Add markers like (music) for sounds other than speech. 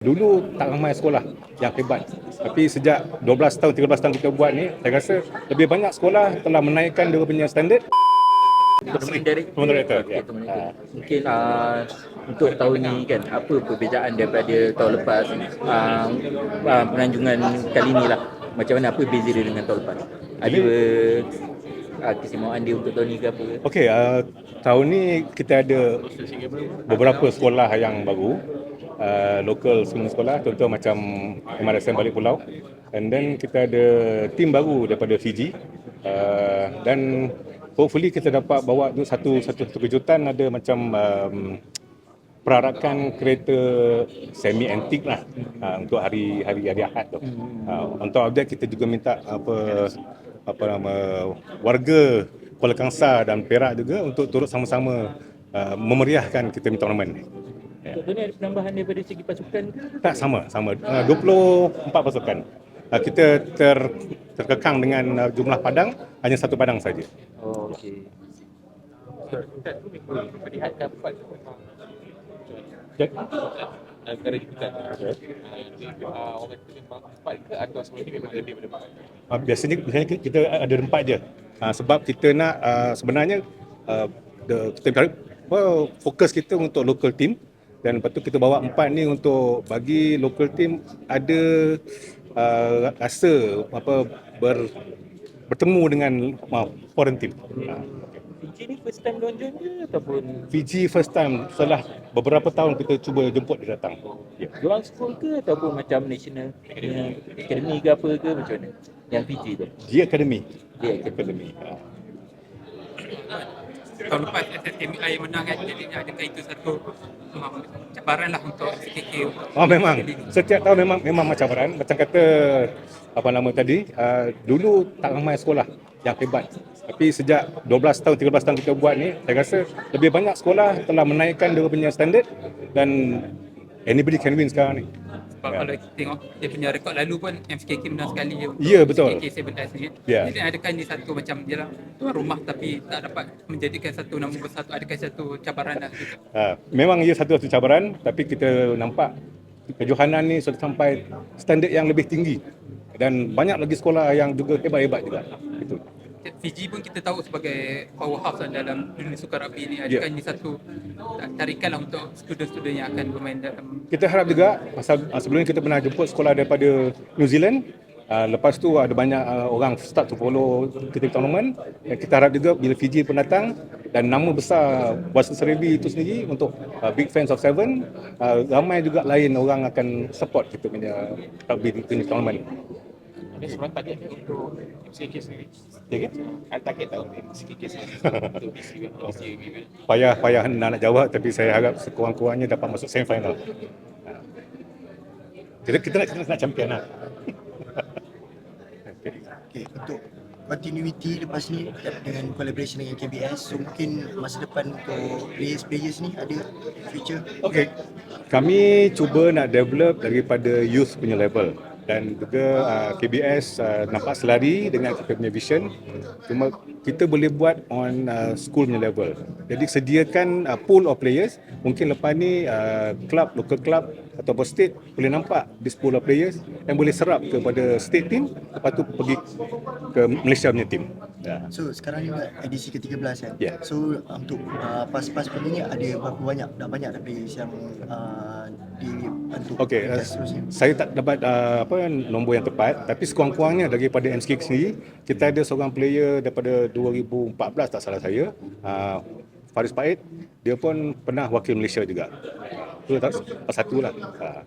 Dulu tak ramai sekolah yang hebat. Tapi sejak 12 tahun, 13 tahun kita buat ni, saya rasa lebih banyak sekolah telah menaikkan dia punya standard. Director. Director, Okey, ya. tournament director. Mungkin uh, untuk tahun ni kan apa perbezaan daripada tahun lepas uh, uh, penanjungan kali ni lah. Macam mana apa beza dia dengan tahun lepas? Ada uh, keistimewaan dia untuk tahun ni ke apa? ke? Okey, uh, tahun ni kita ada beberapa sekolah yang baru. Uh, local semua sekolah contoh macam MRSM Balik Pulau and then kita ada tim baru daripada Fiji uh, dan hopefully kita dapat bawa tu satu satu, satu kejutan ada macam um, perarakan kereta semi antik lah uh, untuk hari hari hari Ahad tu. Uh, untuk update kita juga minta apa apa nama warga Kuala Kangsar dan Perak juga untuk turut sama-sama uh, memeriahkan kita punya tournament ni. Ya. Untuk ni ada penambahan daripada segi pasukan ke? Tak sama, sama. Uh, 24 pasukan. Uh, kita ter, terkekang dengan uh, jumlah padang hanya satu padang saja. Oh, okey. melihat dapat Jadi, antara kita uh, orang kata memang empat ke atau sebelum ni memang lebih daripada empat Uh, biasanya biasanya ki- kita ada empat je. Uh, sebab kita nak uh, sebenarnya uh, the, kita well, fokus kita untuk local team dan lepas tu kita bawa empat ni untuk bagi local team ada uh, rasa apa ber, bertemu dengan uh, foreign team. Uh, Fiji ni first time diorang join ke ataupun Fiji first time setelah beberapa tahun kita cuba jemput dia datang. Ya. diorang school ke ataupun macam national punya academy ke apa ke macam mana? Yang Fiji tu. Dia Academy. Dia Academy. Uh, tahun lepas SSMI yang menang kan. Jadi adakah itu satu cabaran lah untuk SKK Oh memang. Setiap tahun memang memang macam cabaran. Macam kata apa nama tadi uh, dulu tak ramai sekolah yang hebat. Tapi sejak 12 tahun 13 tahun kita buat ni saya rasa lebih banyak sekolah telah menaikkan dia punya standard dan anybody can win sekarang ni sebab Ya. kalau kita tengok dia punya rekod lalu pun MSKK menang sekali je untuk Ya, betul. SKK 17 ni kan Ya. jadi adakah ini satu macam jelah tuan rumah tapi tak dapat menjadikan satu nama besar tu adakah satu cabaran lah uh, memang ia satu-satu cabaran tapi kita nampak kejohanan ni sudah sampai standard yang lebih tinggi dan banyak lagi sekolah yang juga hebat-hebat juga Fiji pun kita tahu sebagai powerhouse lah dalam dunia sukan rugby ni. Adakah Ya. ini satu tarikan lah untuk student-student yang akan bermain dalam kita harap juga pasal uh, sebelum ni kita pernah jemput sekolah daripada New Zealand. Uh, lepas tu ada banyak uh, orang start to follow kita tournament. Dan kita harap juga bila Fiji pun datang dan nama besar Bahasa Serebi itu sendiri untuk uh, big fans of Seven uh, ramai juga lain orang akan support kita punya rugby punya tournament ada seorang target untuk MCK sendiri. Ya kan? ada target tahu MCK sendiri. Untuk payah payah nak, nak jawab tapi saya harap sekurang-kurangnya dapat masuk semi-final. Uh, kita, kita nak, kita nak champion lah. (laughs) Okay, untuk continuity lepas ni dengan collaboration dengan KBS so mungkin masa depan untuk players-players ni ada future? Okey. Kami cuba nak develop daripada youth punya level dan juga uh, KBS uh, nampak selari dengan kita punya vision. Cuma kita boleh buat on uh, school punya level. Jadi sediakan uh, pool of players. Mungkin lepas ni uh, club, local club ataupun state boleh nampak this pool of players yang boleh serap kepada state team lepas tu pergi ke Malaysia punya team. Ya. so sekarang ni edisi ke-13 kan Ya. so untuk uh, pas-pas punya ni ada berapa banyak dah banyak dah players yang uh, dibentuk Okey, uh, saya tak dapat uh, apa nombor yang tepat tapi sekurang-kurangnya daripada MSK sendiri kita ada seorang player daripada 2014 tak salah saya uh, Faris Paid dia pun pernah wakil Malaysia juga. Itu satu lah. Uh,